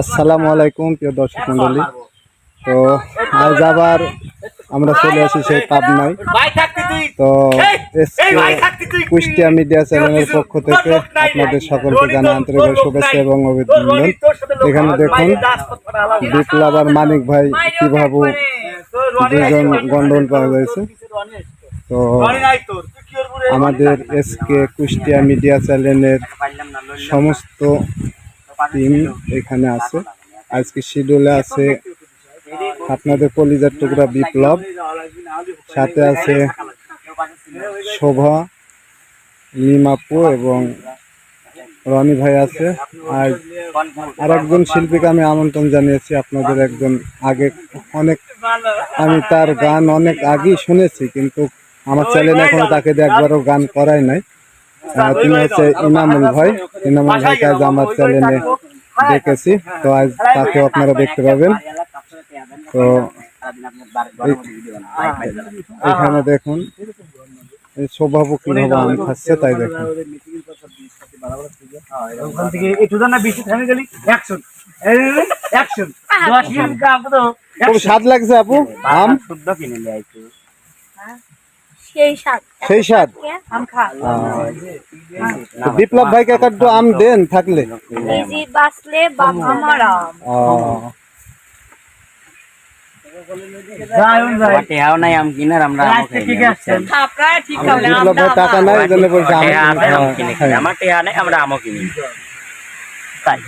আসসালামু আলাইকুম প্রিয় দর্শক মন্ডলী তো আজ আবার আমরা চলে আসি সেই পাবনায়। তো কুষ্টিয়া মিডিয়া চ্যানেলের পক্ষ থেকে আপনাদের সকলকে জানা আন্তরিক শুভেচ্ছা এবং অভিনন্দন। এখানে দেখুন বিপ্লব আর মানিক ভাই কীভাবে দুজন গন্ডগোল পাওয়া গেছে তো আমাদের এসকে কুষ্টিয়া মিডিয়া চ্যানেলের সমস্ত টিম এখানে আছে। আজকে শিডিউলে আছে আপনাদের কলিজার টুকরা বিপ্লব, সাথে আছে শোভা, নিমাপু এবং রনি ভাই আছে। আর আর একজন শিল্পীকে আমি আমন্ত্রণ জানিয়েছি, আপনাদের একজন আগে অনেক, আমি তার গান অনেক আগেই শুনেছি, কিন্তু আমার চ্যানেলে এখনও তাকে দিয়ে একবারও গান করাই নাই। তিনি হচ্ছে ইনামুল ভাই। ইনামুল ভাইকে আজ আমার চ্যানেলে দেখেছি। তো আজ তাকেও আপনারা দেখতে পাবেন। তো এখানে দেখুন এই কীভাবে আম খাচ্ছে তাই দেখুন। ওখান থেকে একটু না বেশি থেমে গেলি অ্যাকশন অ্যাকশন দশ মিনিট কাম খুব স্বাদ লাগছে আপু। আম? শুদ্ধ কিনে নিয়ে সেই স্বাদ সেই স্বাদ আম খা আহ, তো বিপ্লব ভাইকে একটু আম দেন থাকলে নিজে বাঁচলে বাপ আমার আম আহ, যাইন যাই টেহাও নাই আম কিনার আমরা আমও আজকে খাই কি না, আসছেন আপনারা ঠিক আমার বিপ্লব ভাই টাকা নাই এই জন্য বলছে আম টেহা আছে, আম কিনে খাই। খাই। আমার টেহা নেই আমরা আমও কিনি তাই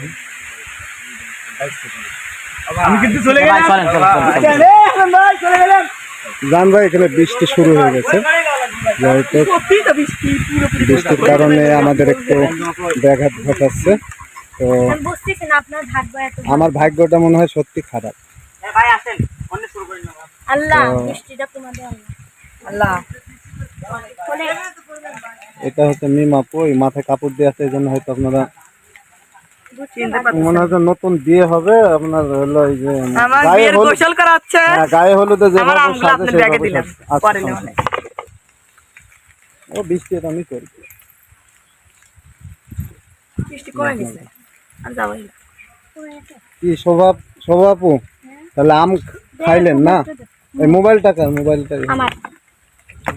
আমি কিন্তু চলে ভাই, গেলাম চলেন, চলেন, চলেন, চলেন। চলে এখন ভাই চলে গেলাম ভাই এখানে বৃষ্টি শুরু হয়ে গেছে। বৃষ্টির কারণে আমাদের একটু ব্যাঘাত ঘটাচ্ছে। তো। আমার ভাগ্যটা মনে হয় সত্যি খারাপ। এটা হচ্ছে মিমাপু মাথায় কাপড় দিয়ে আছে এই জন্য হয়তো আপনারা মনে হচ্ছে নতুন বিয়ে হবে আপনার হলো এই যে গায়ে হলুদ গোসল করা হ্যাঁ, গায়ে হলুদে যে নেই। ও বৃষ্টি আমি করি। কি স্বভাব স্বভাবু তাহলে আম খাইলেন না? এই মোবাইলটা কার মোবাইলটা আমার।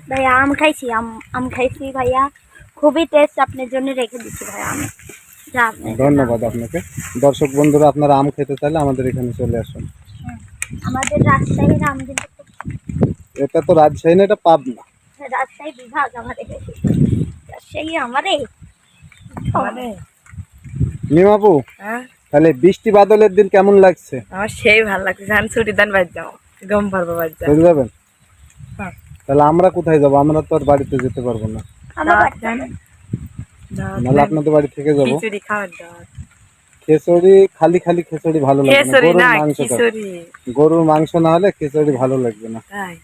ভাইয়া আম খাইছি আম আম খাইছি ভাইয়া। খুবই টেস্ট আপনার জন্য রেখে দিচ্ছি ভাইয়া আমি। ধন্যবাদ আপনাকে। দর্শক বন্ধুরা আপনারা আম খেতে চাইলে আমাদের এখানে চলে আসুন। আমাদের রাজশাহীর আম কিন্তু এটা তো রাজশাহী না এটা পাবনা। রাজশাহী বিভাগ আমাদের। রাজশাহী আমারে? নিমাপু হ্যাঁ? তাহলে বৃষ্টি বাদলের দিন কেমন লাগছে? আমার সেই ভালো লাগছে জান ছুটি দান বাজ যাও গম পারব বাজ যাও। চলে যাবেন? হ্যাঁ। তাহলে আমরা কোথায় যাব? আমরা তো আর বাড়িতে যেতে পারব না আমার দাওয়াত বাড়িতে দেন। দাওয়াত নাহলে আপনাদের বাড়ি থেকে যাব। খিচুড়ি খাওয়ার দাওয়াত খিচুড়ি খালি খালি খিচুড়ি ভালো লাগবে না। খিচুড়ি না মাংস খাও। খিচুড়ি। গরুর মাংস না হলে খিচুড়ি ভালো লাগবে না। তাই।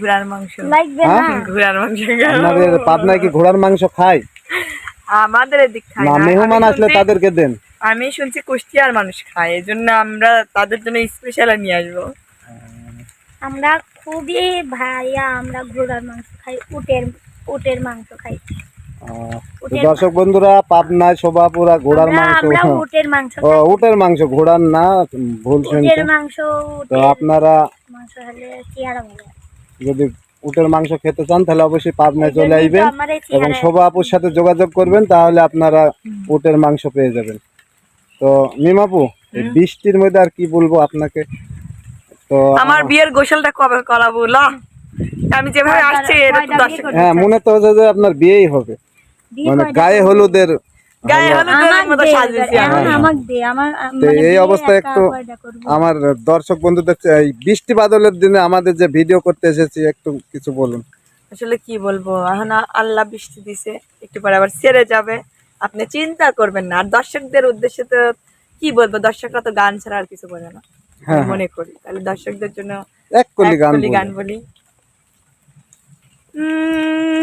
ঘোড়ার মাংস। লাগবে না। হ্যাঁ? ঘোড়ার মাংস আপনাদের পাবনায় কি ঘোড়ার মাংস খায়? আমাদের এদিক খায় না না। মেহমান আমি আসলে শুনছি- তাদেরকে দেন। আমি শুনছি কুষ্টিয়ার মানুষ খায়। এই জন্য আমরা তাদের জন্য স্পেশাল নিয়ে আসব। আমরা খুবই ভাইয়া আমরা ঘোড়ার মাংস খাই উটের উটের মাংস খাই। দর্শক বন্ধুরা পাবনায় শোভাপুরা ঘোড়ার মাংস হ্যাঁ। উটের মাংস ও উটের মাংস ঘোড়ার না ভুল শুনছেন তো আপনারা যদি উটের মাংস খেতে চান তাহলে অবশ্যই পাবনায় চলে আসবেন এবং শোভা আপুর সাথে যোগাযোগ করবেন তাহলে আপনারা উটের মাংস পেয়ে যাবেন। তো মিমাপু বৃষ্টির মধ্যে আর কি বলব আপনাকে? তো আমার বিয়ের গোসলটা কবে করাবো? ল। আমি যেভাবে আসছি হ্যাঁ মনে তো হচ্ছে যে আপনার বিয়েই হবে। মানে গায়ে হলুদের মানে এই অবস্থায় একটু আমার দর্শক বন্ধুদের এই বৃষ্টি বাদলের দিনে আমাদের যে ভিডিও করতে এসেছি একটু কিছু বলুন। আসলে কি বলব এখন আল্লাহ বৃষ্টি দিছে একটু পরে আবার ছেড়ে যাবে। আপনি চিন্তা করবেন না আর দর্শকদের উদ্দেশ্যে তো কি বলব দর্শকরা তো গান ছাড়া আর কিছু বলে না। হ্যাঁ, আমি মনে করি তাহলে দর্শকদের জন্য এক কলি গান গান বলি। উম,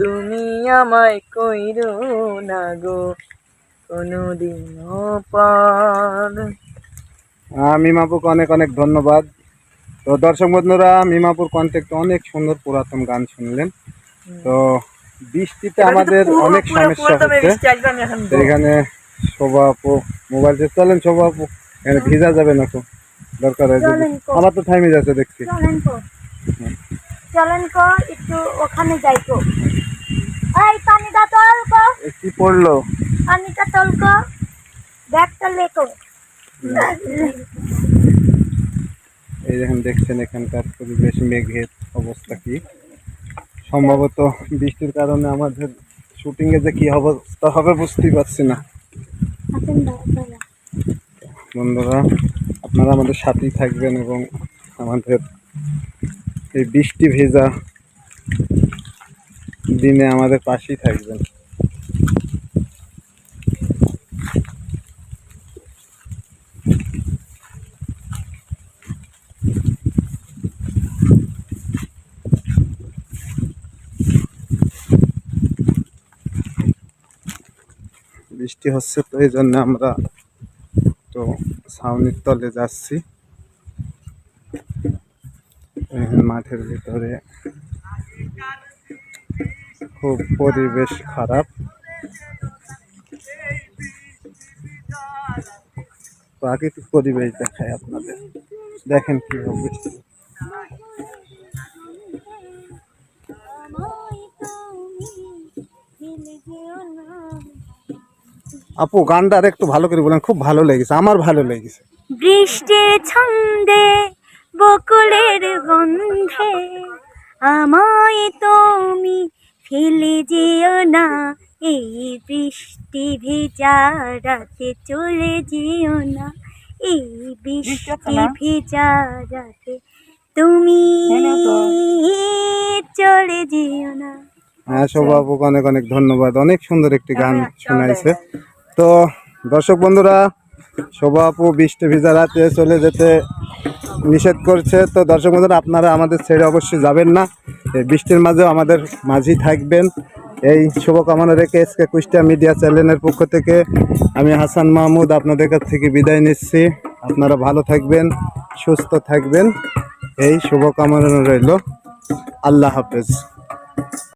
তুমি আমায় কইরো না গো কোনোদিন পর। মিমাপুকে অনেক অনেক ধন্যবাদ। তো দর্শক বন্ধুরা মিমাপুর কন্টেক্ট অনেক সুন্দর পুরাতন গান শুনলেন। তো বৃষ্টিতে আমাদের অনেক সমস্যা হচ্ছে। এখানে শোভা আপু মোবাইল দিয়ে চলেন শোভা আপু এখানে ভিজা যাবে না তো দরকার হয়। আবার তো থামে যাচ্ছে দেখছি। চলেন কো একটু ওখানে যাই কো পড়ল? পানিটা তল কো ব্যাগটা লেকো এই দেখেন দেখছেন এখানকার পরিবেশ মেঘের অবস্থা কি? সম্ভবত বৃষ্টির কারণে আমাদের শুটিং এ যে কি অবস্থা হবে বুঝতেই পারছি না। বন্ধুরা আপনারা আমাদের সাথেই থাকবেন এবং আমাদের এই বৃষ্টি ভেজা দিনে আমাদের পাশেই থাকবেন। বৃষ্টি হচ্ছে তো এই জন্য আমরা তো ছাউনির তলে যাচ্ছি। মাঠের ভিতরে খুব পরিবেশ খারাপ। প্রাকৃতিক পরিবেশ দেখায় আপনাদের। দেখেন কি আপু গানটা আর একটু ভালো করে বলেন খুব ভালো লেগেছে আমার ভালো লেগেছে। বৃষ্টির ছন্দে বকুলের গন্ধে আমায় তুমি ফেলে যেও না এই বৃষ্টি ভেজা রাতে চলে যেও না এই বৃষ্টি ভেজা রাতে তুমি চলে যেও না। হ্যাঁ শোভাবুকে অনেক অনেক ধন্যবাদ অনেক সুন্দর একটি গান শোনাইছে। তো দর্শক বন্ধুরা, শোভা আপু বৃষ্টি ভিজা রাতে চলে যেতে নিষেধ করছে। তো দর্শক বন্ধুরা, আপনারা আমাদের ছেড়ে অবশ্যই যাবেন না। এই বৃষ্টির মাঝেও আমাদের মাঝি থাকবেন। এই শুভকামনা রেখে এসকে কুষ্টিয়া মিডিয়া চ্যানেলের পক্ষ থেকে আমি হাসান মাহমুদ আপনাদের কাছ থেকে বিদায় নিচ্ছি। আপনারা ভালো থাকবেন, সুস্থ থাকবেন। এই শুভকামনা রইল। আল্লাহ হাফেজ।